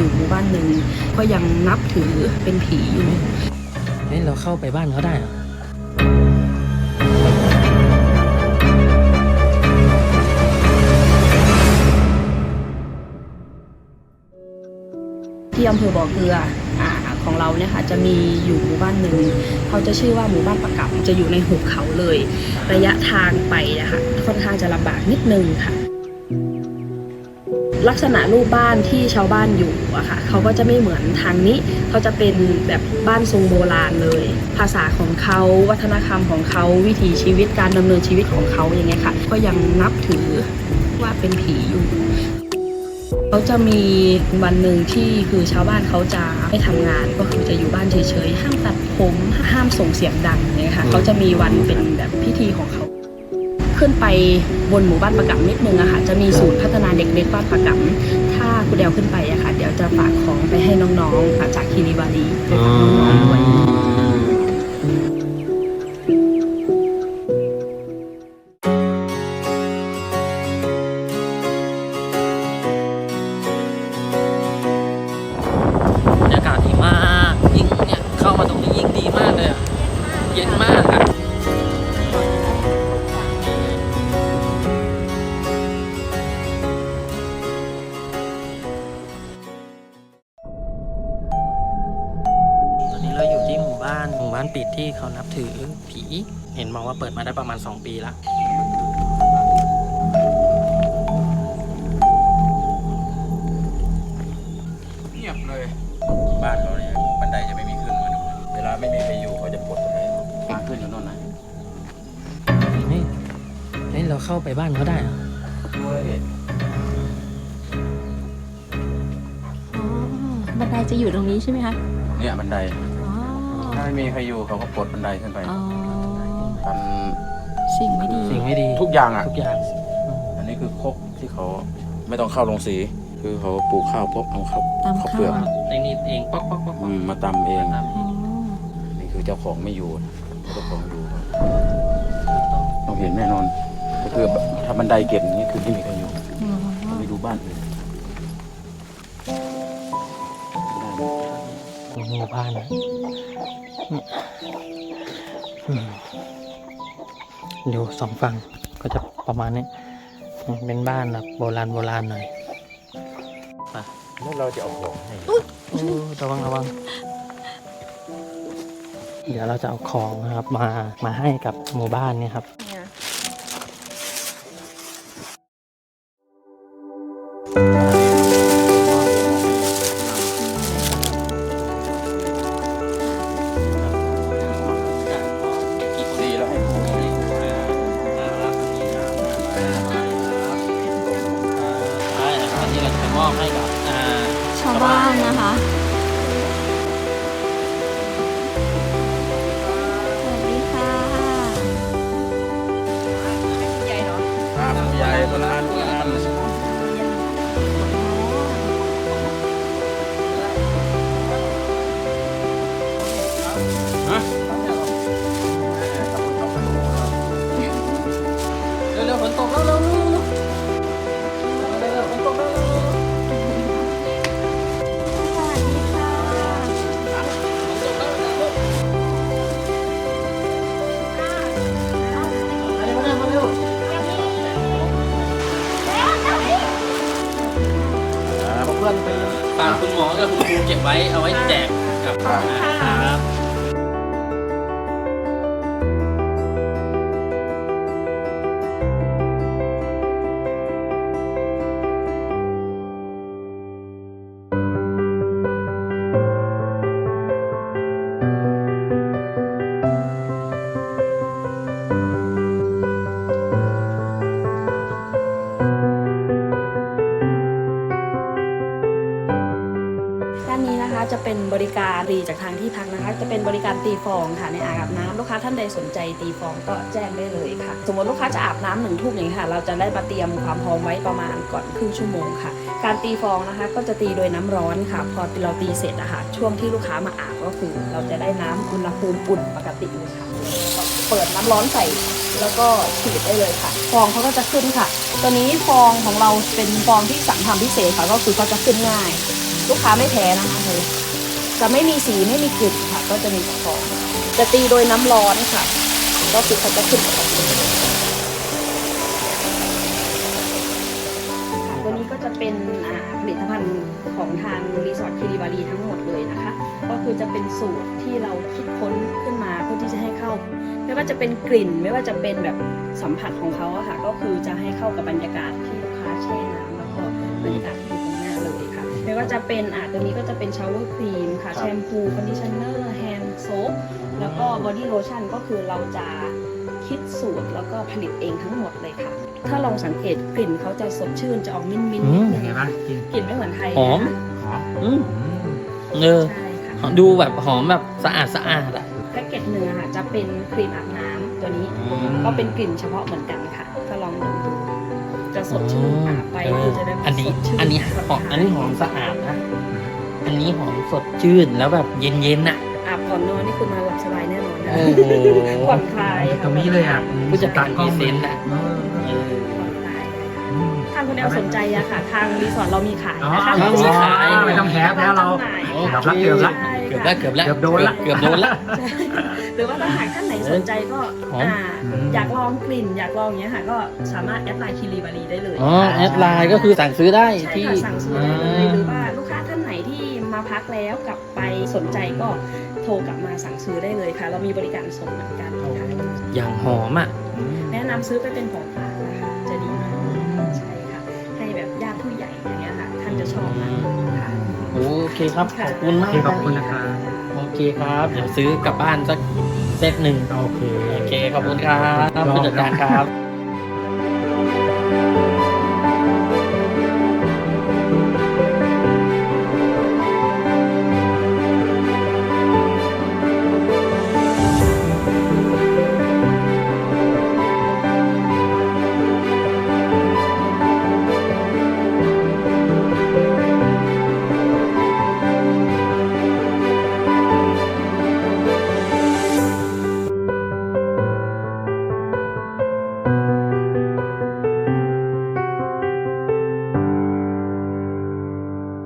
อยู่หมู่บ้านหนึ่งก็ยังนับถือเป็นผีอยู่เฮ้ยเราเข้าไปบ้านเขาได้เหรอที่อำเภอบ่อเกลืออ่าของเราเนี่ยค่ะจะมีอยู่หมู่บ้านหนึ่งเขาจะชื่อว่าหมู่บ้านประกับจะอยู่ในหุบเขาเลย ระยะทางไปนะคะค่อนข้างจะลำบากนิดนึงค่ะ ลักษณะรูปบ้านที่ชาวบ้านอยู่อะค่ะเขาก็จะไม่เหมือนทางนี้ เขาจะเป็นแบบบ้านทรงโบราณเลย ภาษาของเขาวัฒนธรรมของเขาวิถีชีวิตการดำเนินชีวิตของเขาอย่างเงี้ยค่ะ ก็ยังนับถือว่าเป็นผีอยู่เขาจะมีวันหนึ่งที่คือชาวบ้านเขาจะไม่ทำงานก็คือจะอยู่บ้านเฉยๆห้ามตัดผมห้ามส่งเสียงดังเนี่ยค่ะเขาจะมีวันเป็นแบบพิธีของเขา ขึ้นไปบนหมู่บ้านประกำนิดนึงอะค่ะ จะมีศูนย์พัฒนาเด็กเล็กบ้านประกำถ้าคุณเดวขึ้นไปอะค่ะ เดี๋ยวจะฝากของไปให้น้องๆจากคิริบารีไปฝากน้องๆด้วย อผี เห็นบอกว่าเปิดมาได้ประมาณ 2 ปีแล้วเงียบเลย บ้านเขาเนี่ยบันไดจะไม่มีขึ้นมาดูเวลาไม่มีใครอยู่เขาจะปลดบันไดทางขึ้นอยู่โน่นนะเฮ้ยเฮ้ยเราเข้าไปบ้านเขาได้เหรอด้วยอ๋อบันไดจะอยู่ตรงนี้ใช่ไหมคะ เนี่ยบันไดอ๋อถ้า ไม่มีใครอยู่เขาก็ปลดบันไดขึ้นไปอ๋อกันสิ่งไม่ดี สิ่งไม่ดีทุกอย่างอะ ทุกอย่างอันนี้คือครกที่เขาไม่ต้องเข้าโรงสี คือเขาปลูกข้าวปุ๊บเอาข้าวตามข้าวข้าเปลือกวในนี้เองป๊อกป๊อกป๊อกป๊อือกมมาตำเองตามอ๋อนี่คือเจ้าของไม่อยู่นะถ้าเจ้าของอยู่ต้องเห็นแน่นอน ก็คือถ้าบันไดเก็บอย่างนี้คือไม่มีใครอยู่อ๋อต้องไปดูบ้านอื่น หมหมู่บ้านนะอืมอยู่สองฝั่งก็จะประมาณนี้ เป็นบ้านแบบโบราณโบราณหน่อยแล้วเราจะเอาของให้โอ้ระวังระวัง เดี๋ยวเราจะเอาของนะครับมามาให้กับหมู่บ้านเนี่ยครับาวบ้านนะคะ วเพื่อนไป ฝากคุณหมอกับคุณครูเก็บไว้เอาไว้แจกกับครับด้ เป็นบริการรีจากทางที่พักนะคะ จะเป็นบริการตีฟองค่ะในอ่างอาบน้ำลูกค้าท่านใดสนใจตีฟองก็แจ้งได้เลยค่ะ สมมติลูกค้าจะอาบน้ำหนึ่งทุ่มอย่างนี้ค่ะ เราจะได้มาเตรียมความพร้อมไว้ประมาณก่อนครึ่งชั่วโมงค่ะ การตีฟองนะคะก็จะตีโดยน้ำร้อนค่ะ พอเราตีเสร็จอะคะช่วงที่ลูกค้ามาอาบก็คือ เราจะได้น้ำอุณหภูมิอุ่นปกติเลยค่ะเปิดน้ำร้อนใส่แล้วก็ฉีดได้เลยค่ะ ฟองเขาก็จะขึ้นค่ะ ตัวนี้ฟองของเราเป็นฟองที่สั่งทำพิเศษค่ะก็คือเขาจะขึ้นง่าย ลูกค้าไม่แพ้นะคะเลย จะไม่มีสีไม่มีกลิ่นค่ะ ก็จะมีแต่ฟองจะตีโดยน้ำร้อนค่ะ ก็คือเขาจะขึ้นกับตัวตัวนี้ก็จะเป็นผลิตภัณฑ์ของทางรีสอร์ทคิริบารีทั้งหมดเลยนะคะ ก็คือจะเป็นสูตรที่เราคิดค้นขึ้นมาเพื่อที่จะให้เข้า ไม่ว่าจะเป็นกลิ่น ไม่ว่าจะเป็นแบบสัมผัสของเขาอะค่ะ ก็คือจะให้เข้ากับบรรยากาศที่ลูกค้าแช่น้ำแล้วก็บรรยากาศ เลยค่ะไม่ว่าจะเป็นอะตัวนี้ก็จะเป็นชาวเวอร์ครีมค่ะแชมพูคอนดิชเนอร์แฮนด์โซปแล้วก็บอดี้โลชั่นก็คือเราจะคิดสูตรแล้วก็ผลิตเองทั้งหมดเลยค่ะ ถ้าลองสังเกตกลิ่นเขาจะสดชื่นจะออกมิ้นท์มิ้นอืมนิดนึงไงบ้างกินกลิ่นไม่เหมือนไทยหอมนะหอมอืมอืมเออใช่ค่ะดูแบบหอมแบบสะอาดสะอาดอะแพ็กเกจเนื้อค่ะจะเป็นครีมอาบน้ำตัวนี้ ก็เป็นกลิ่นเฉพาะเหมือนกันค่ะ ก็ลองดมดู จะสดชื่นอาบไปคือจะได้อันนี้ สดชื่อันนี้ผ่หอมคลายอันนี้หอมสะอาดนะ อันนี้หอมสดชื่นแล้วแบบเย็นๆน่ะ อาบก่อนนอนนี่คุณนอนหลับสบายแน่นอนนะโอ้โห ผ่อนคลายตรงนี้เลยอะผู้จัดการพรีเซนต์อะเออเออ ผ่อนคลายอืมทางคุณแอลสนใจอะค่ะ ทางรีสอร์ทเรามีขายอ๋อนะคะมีขาย ไม่ต้องแพ้แล้วเราจำหน่ยโอค่ะเคเกือบละ เกือบละเกือบละเกือบโดนละ เกือบโดนละใช่หรือว่าถ้าหากท่านไหนสนใจก็หอม อ่าอยากลองกลิ่น อยากลองอย่างเงี้ยค่ะก็สามารถแอดไลน์คิริบารีได้เลยอ๋อแอดไลน์ก็คือสั่งซื้อได้ใช่ที่ค่ะสั่งซื้อได้เลยหรือว่าลูกค้าท่านไหนที่มาพักแล้วกลับไปสนใจก็โทรกลับมาสั่งซื้อได้เลยค่ะ เรามีบริการส่งเหมือนกันค่ะอย่างหอมอะ แนะนำซื้อไปเป็นของฝากนะคะจะดีมากใช่ค่ะให้แบบญาติผู้ใหญ่อย่างเงี้ยค่ะท่านจะชอบมากค่ะ โอเคครับ ขอบคุณโอมากเคขอบคุณนะครับโอเคครับ เดี๋ยวซื้อกลับบ้านสักเซตหนึ่งโอเค โอเค ขอบคุณครับผู้จัดการครับ